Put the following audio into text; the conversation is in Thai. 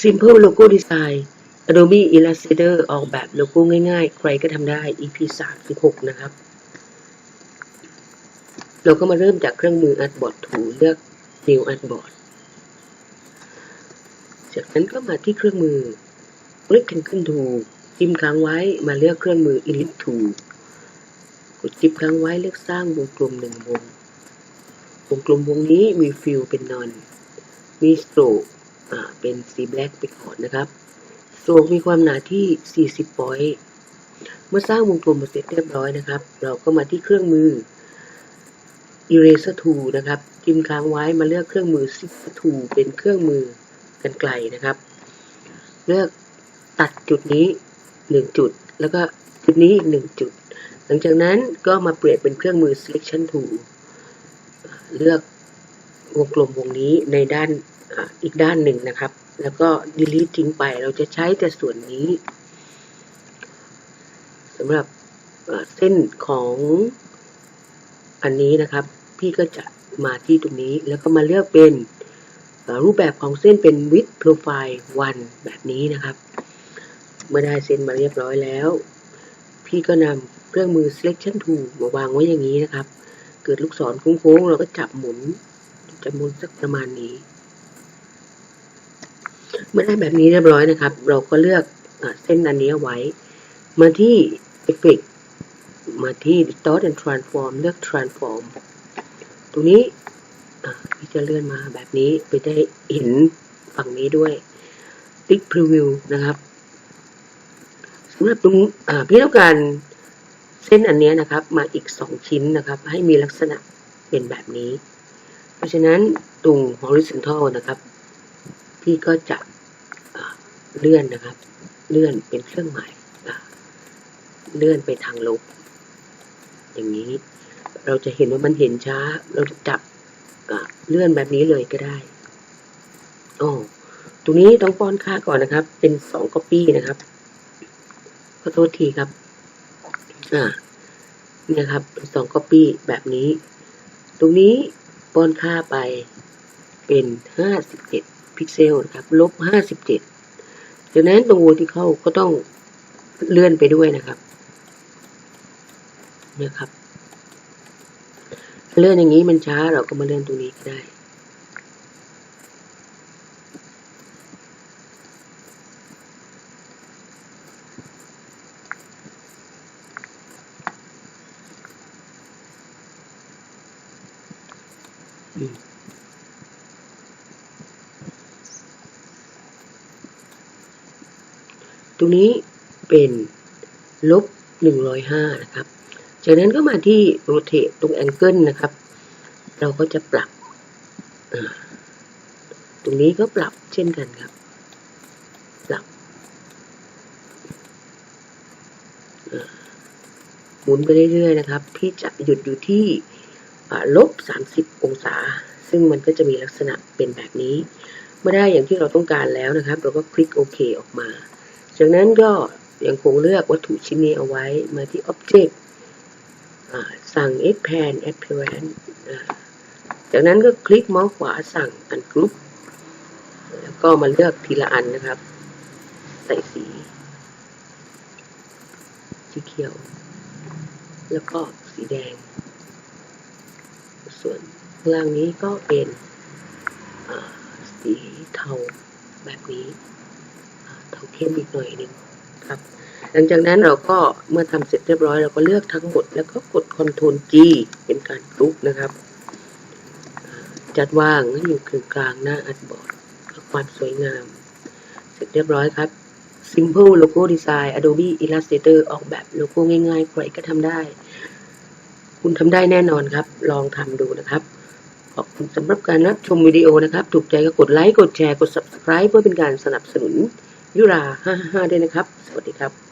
Simple Logo Design Adobe Illustrator ออกแบบโลโก้ง่ายๆ ใครก็ทำได้ EP 36 นะครับ เราก็มาเริ่มจากเครื่องมือ Artboard Tool เลือก New Artboard จากนั้นก็มาที่เครื่องมือ Rectangle Tool จิ้มค้างไว้มาเลือกเครื่องมือ Ellipse Tool กดจิ้มค้างไว้เลือกสร้างวงกลมหนึ่งวง วงกลมวงนี้มีฟิลเป็นนอน มีสโตรก เป็นสีแบล็กไปก่อนนะครับสโตรกมีความหนาที่ 40 ปอยต์เมื่อสร้างวงกลมเสร็จเรียบร้อยนะครับ เราก็มาที่เครื่องมือ Eraser Tool นะครับจิ้มค้างไว้มาเลือกเครื่องมือ zip Tool เป็นเครื่องมือกันไกลนะครับ เลือกตัดจุดนี้ 1 จุด แล้วก็จุดนี้อีก 1 จุด หลังจากนั้นก็มาเปลี่ยนเป็นเครื่องมือ Selection Tool เลือกวงกลมวงนี้ในด้าน อีกด้านหนึ่งนะครับ แล้วก็ delete ทิ้งไป เราจะใช้แต่ส่วนนี้สำหรับเส้นของอันนี้นะครับ พี่ก็จะมาที่ตรงนี้แล้วก็มาเลือกเป็นรูปแบบของเส้นเป็น width profile 1 แบบนี้นะครับ เมื่อได้เส้นมาเรียบร้อยแล้ว พี่ก็นำเครื่องมือ selection tool มาวางไว้อย่างนี้นะครับ เกิดลูกศรโค้งๆเราก็จับหมุน จะหมุนสักประมาณนี้ เมื่อได้แบบนี้เรียบร้อยนะครับ เราก็เลือกอเส้นอันนี้ไว้ มาที่ Effect มาที่ Distort and Transform เลือก Transform ตรงนี้พี่จะเลื่อนมาแบบนี้ไปได้เห็นฝั่งนี้ด้วย Click Preview นะครับสำหรับตรงพี่ต้องการเส้นอันนี้นะครับ มาอีกสองชิ้นนะครับ ให้มีลักษณะเป็นแบบนี้ เพราะฉะนั้นตรง horizontal นะครับ พี่ก็จะเลื่อนนะครับ เลื่อนเป็นเครื่องหมายเลื่อนไปทางลบ อย่างนี้ เราจะเห็นว่ามันเห็นช้า เราจะจับเลื่อนแบบนี้เลยก็ได้โอ๋อตรงนี้ต้องป้อนค่าก่อนนะครับ เป็นสอง copy นะครับขอโทษทีครับ อ่าเนี่ยครับสอง copy แบบนี้ ตรงนี้ป้อนค่าไปเป็นห้าสิบเจ็ด พิกเซลนะครับลบห้าสิบเจ็ดจากนั้นตรง vertical ก็ต้องเลื่อนไปด้วยนะครับเนี่ยครับเลื่อนอย่างนี้มันช้าเราก็มาเลื่อนตรงนี้ก็ได้อืม ตรงนี้เป็นลบหนึ่งร้อยห้านะครับ จากนั้นก็มาที่ rotate ตรง angle นะครับ เราก็จะปรับ ตรงนี้ก็ปรับเช่นกันครับ ปรับ หมุนไปเรื่อยๆนะครับ พี่จะหยุดอยู่ที่ลบ 30 องศา ซึ่งมันก็จะมีลักษณะเป็นแบบนี้ เมื่อได้อย่างที่เราต้องการแล้วนะครับ เราก็คลิกโอเคออกมา จากนั้นก็ยังคงเลือกวัตถุชิ้นนี้เอาไว้มาที่ Object สั่ง Expand Appearance จากนั้นก็คลิกเมาส์ขวาสั่ง Ungroup แล้วก็มาเลือกทีละอันนะครับ ใส่สีสีเขียว แล้วก็สีแดง ส่วนข้างล่างนี้ก็เป็นสีเทาแบบนี้ อ่าเข้มอีกหน่อยหนึ่งครับ หลังจากนั้นเราก็เมื่อทำเสร็จเรียบร้อยเราก็เลือกทั้งหมด แล้วก็กด Ctrl G เป็นการกรุ๊ปนะครับ จัดวางให้อยู่กึ่งกลางหน้าอัดบอร์ดเพื่อความสวยงาม เสร็จเรียบร้อยครับ Simple Logo Design Adobe Illustrator ออกแบบโลโก้ง่ายๆ ใครก็ทำได้ คุณทำได้แน่นอนครับ ลองทำดูนะครับ ขอบคุณสำหรับการรับชมวิดีโอนะครับ ถูกใจก็กดไลค์ กดแชร์ กด subscribe เพื่อเป็นการสนับสนุน ยุรา555ด้วยนะครับ สวัสดีครับ